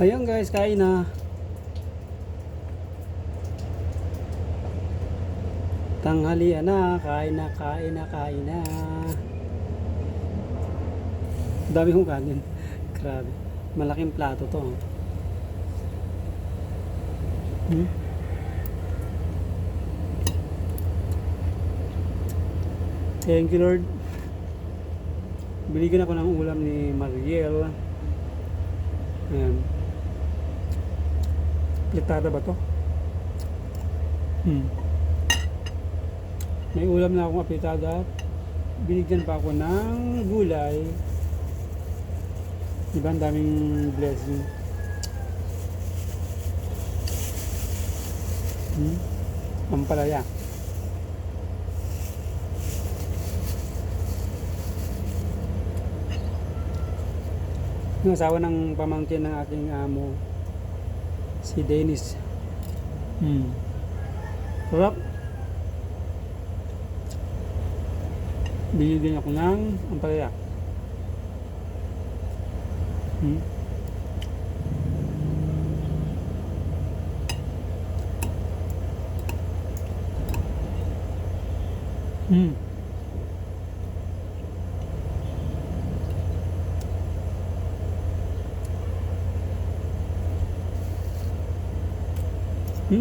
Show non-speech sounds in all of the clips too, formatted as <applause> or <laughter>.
Ayun guys, kain na. Tanghalian na, kain na, kain na, kain na. Dami kong kanin. <laughs> Grabe. Malaking plato to. Hmm? Thank you Lord. Binigyan ako ng ulam ni Mariel. Ayan. Litada ba to? Hmm. May ulam na akong apitada. Binigyan pa ako ng gulay. Diba ang daming blessing. Hmm? Ampalaya. Yung asawa ng pamangkin ng aking amo, si Dennis. Hmm. Sarap. Binigyan ako ng ampalaya. Hmm. Hmm.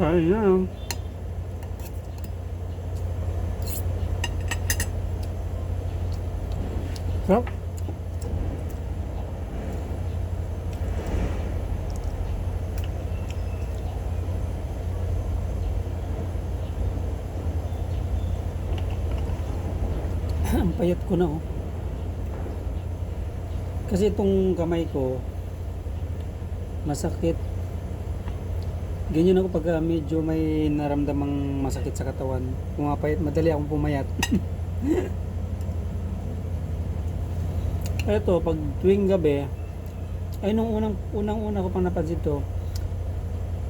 Oh. Sarap. Ang payat ko na oh. Kasi itong kamay ko masakit. Ganyan ako pag ah, medyo may naramdamang masakit sa katawan. Pumapayat, madali akong pumayat. <laughs> Eto, pag tuwing gabi, ay nung unang unang una ko pang napansin to,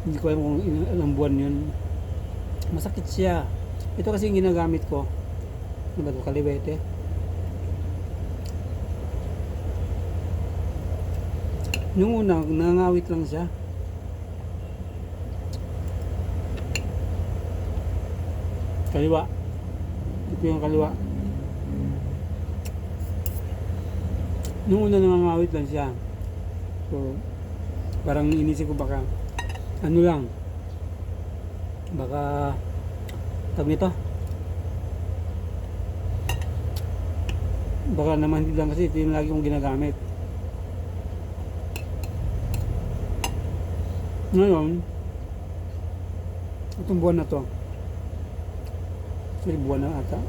hindi ko alam kung ilang, buwan yun. Masakit siya. Ito kasi yung ginagamit ko. Ano ba ito? Kaliwete. Yung una, nangangawit lang siya. Kaliwa. Ito yung kaliwa. Nung una nangangawit lang siya. So, parang inisip ko baka, ano lang, baka, tawag nito, baka naman hindi lang kasi ito yung lagi kong ginagamit. Ngayon, itong buwan na to, actually buwan na ata,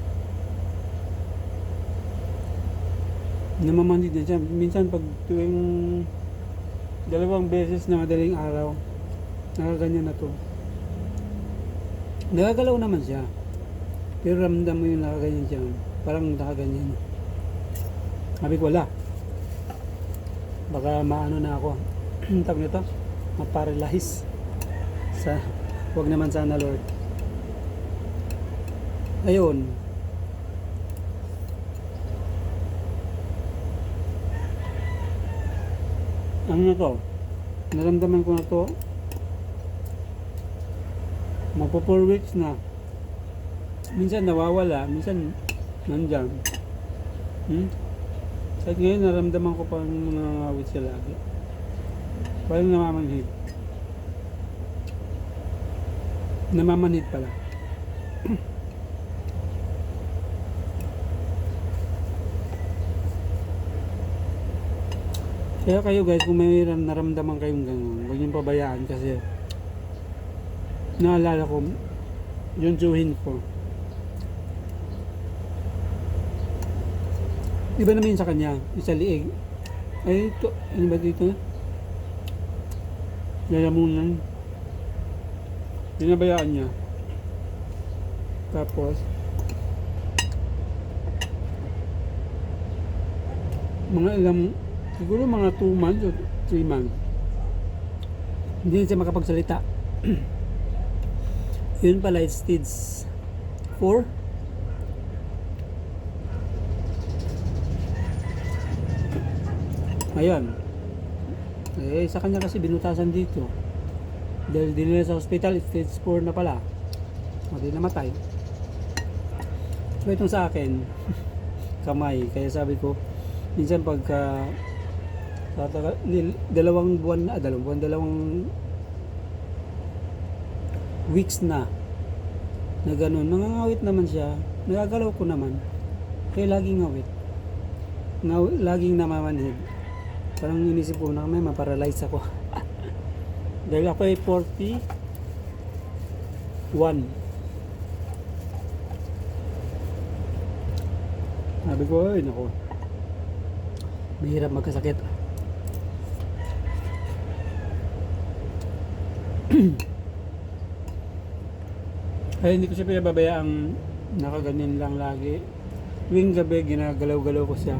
namamandid na siya. Minsan pag tuwing dalawang beses na madaling araw, nakaganyan na to. Nakagalaw naman siya. Pero ramdam mo yung nakaganyan siya. Parang nakaganyan. Sabi ko, wala. Baka maano na ako. <clears throat> Tawag nito? Ma-paralyze. Sa, wag naman sana Lord. Ayun. Ano na to? Naramdaman ko na to. Magpo 4 weeks na. Minsan nawawala, minsan nandyan. Hmm? Kahit ngayon naramdaman ko pa nangangawit siya lagi. Parang namamanhid. Namamanhid pala. Kaya kayo guys, kung may ram- naramdaman kayong gano'n, huwag niyong pabayaan kasi naalala ko, yung tsuhin ko, Iba naman yun sa kanya, isa liig. Ay, ito, ano ba dito? Lalamunan. Pinabayaan niya. Tapos, mga ilang, siguro mga 2 months o 3 months. Hindi na siya makapagsalita. <clears throat> Yun pala, it's stage 4. Ayan. Eh, sa kanya kasi binutasan dito. Dahil dinala sa hospital, stage 4 na pala. O, di namatay. So, itong sa akin, <laughs> kamay. Kaya sabi ko, minsan pagka tataga, nil- dalawang buwan na, ah, dalawang buwan, dalawang weeks na na ganun, nangangawit naman siya. Nagagalaw ko naman. Kaya laging ngawit. Ngaw, laging namamanhid. Parang inisip ko na may maparalyze ako. <laughs> Dahil ako ay 41 sabi ko ay nako mahirap magkasakit <clears throat> ay hindi ko siya pinababayaang nakaganyan lang lagi. Tuwing gabi ginagalaw-galaw ko siya.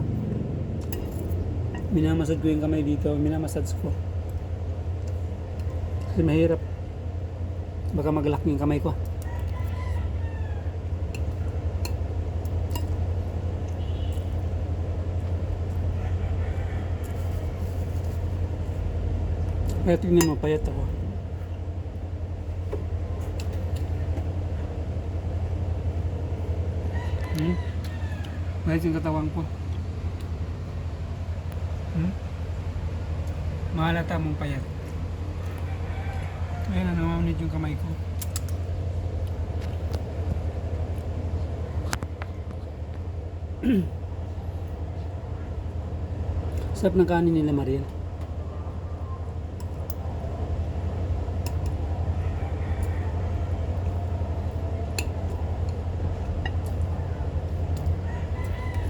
Minamasad ko yung kamay dito minamasad ko. Kasi mahirap. Baka maglak yung kamay ko. Kaya tignan mo payat ako Hmm? Mahal yung katawan ko. Hmm? Mahalata mong payat. Ayun na, namamunid yung kamay ko. <clears throat> Sarap ng kanin nila, Mariel.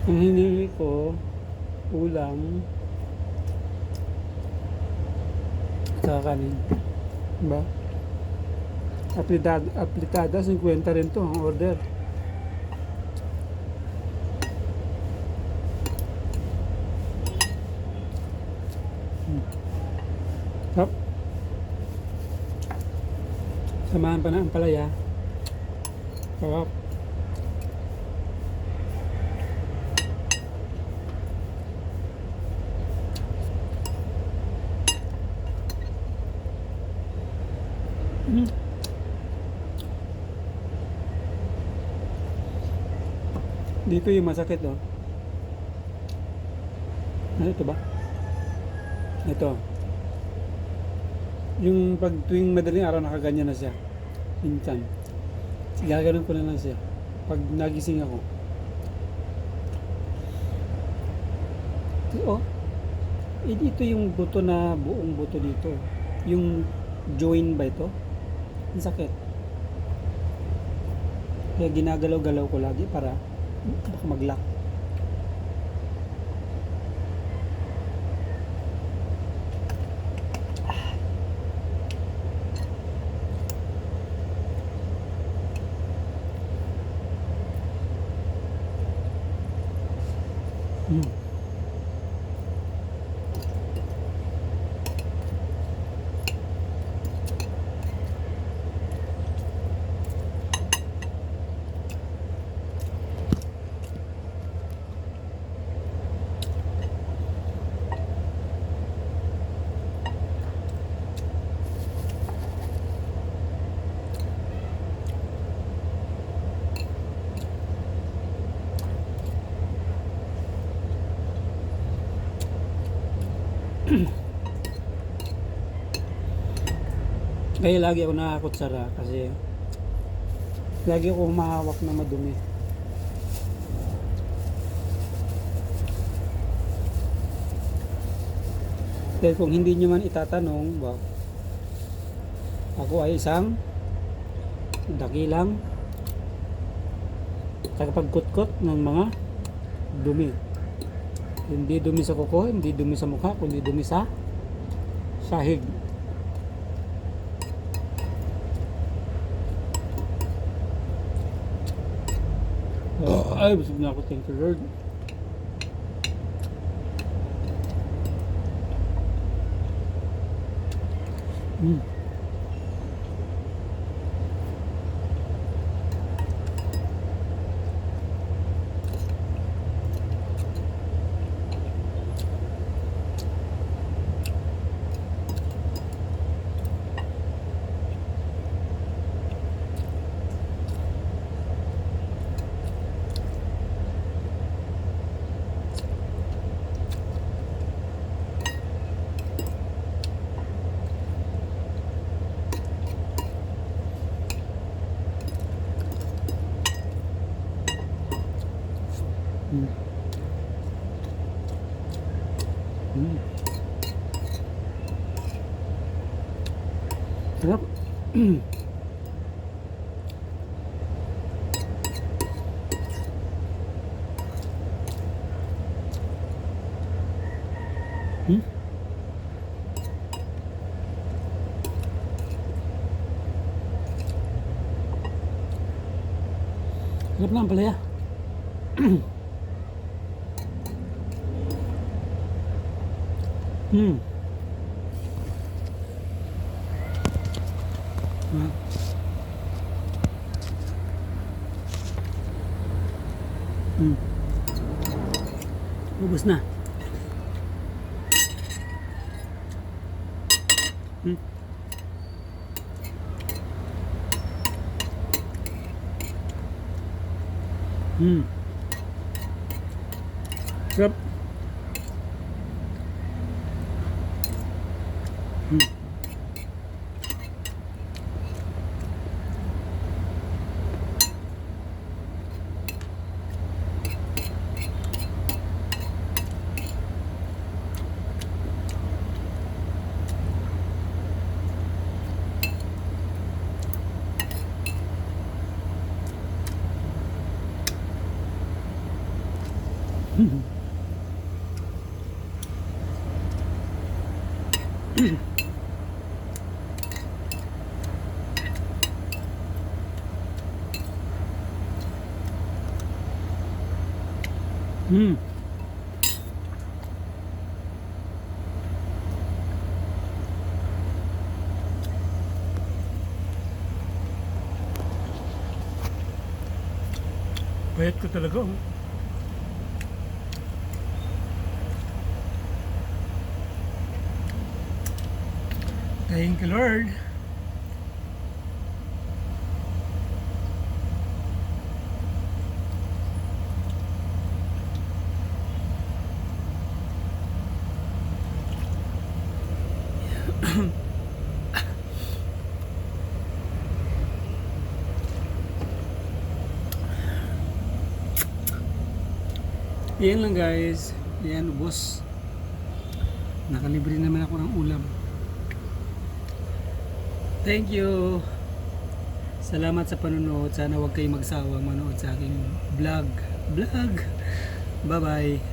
Hinili ko, ulam, sa kanin. Diba? Aplitada, aplitada 50 rin to ang order. Hmm. Sarap. Samahan pa na ang palaya. Sarap. Mm. Dito yung masakit oh. Ano ito ba? Ito. Yung pag tuwing madaling araw nakaganyan na siya. Minsan. Gaganon ko na lang siya. Pag nagising ako. Oh. Eh, dito yung buto na buong buto dito. Yung join ba ito? Ang sakit. Kaya ginagalaw-galaw ko lagi para baka mag-lock. Mm. <clears throat> Kaya lagi ako nakakutsara kasi lagi ako humahawak na madumi. Dahil kung hindi nyo man itatanong, wow, ako ay isang dakilang tagapagkutkot ng mga dumi. Hindi dumi sa kuko, hindi dumi sa mukha, kundi dumi sa sahig. Oh, ay, busog na ako. Thank you, Lord. Mm. Mm. Sarap. Hmm? Sarap na ang palaya. Hmm. Hmm. Ubus na. Hmm. Hmm. Sarap. Hmm. Hmm. Payat ko talaga. Oh. Thank you, Lord. <coughs> Yan lang guys. Yan, ubos. Nakalibre naman ako ng ulam. Thank you. Salamat sa panonood. Sana huwag kayong magsawang manood sa aking vlog. Vlog. Bye-bye.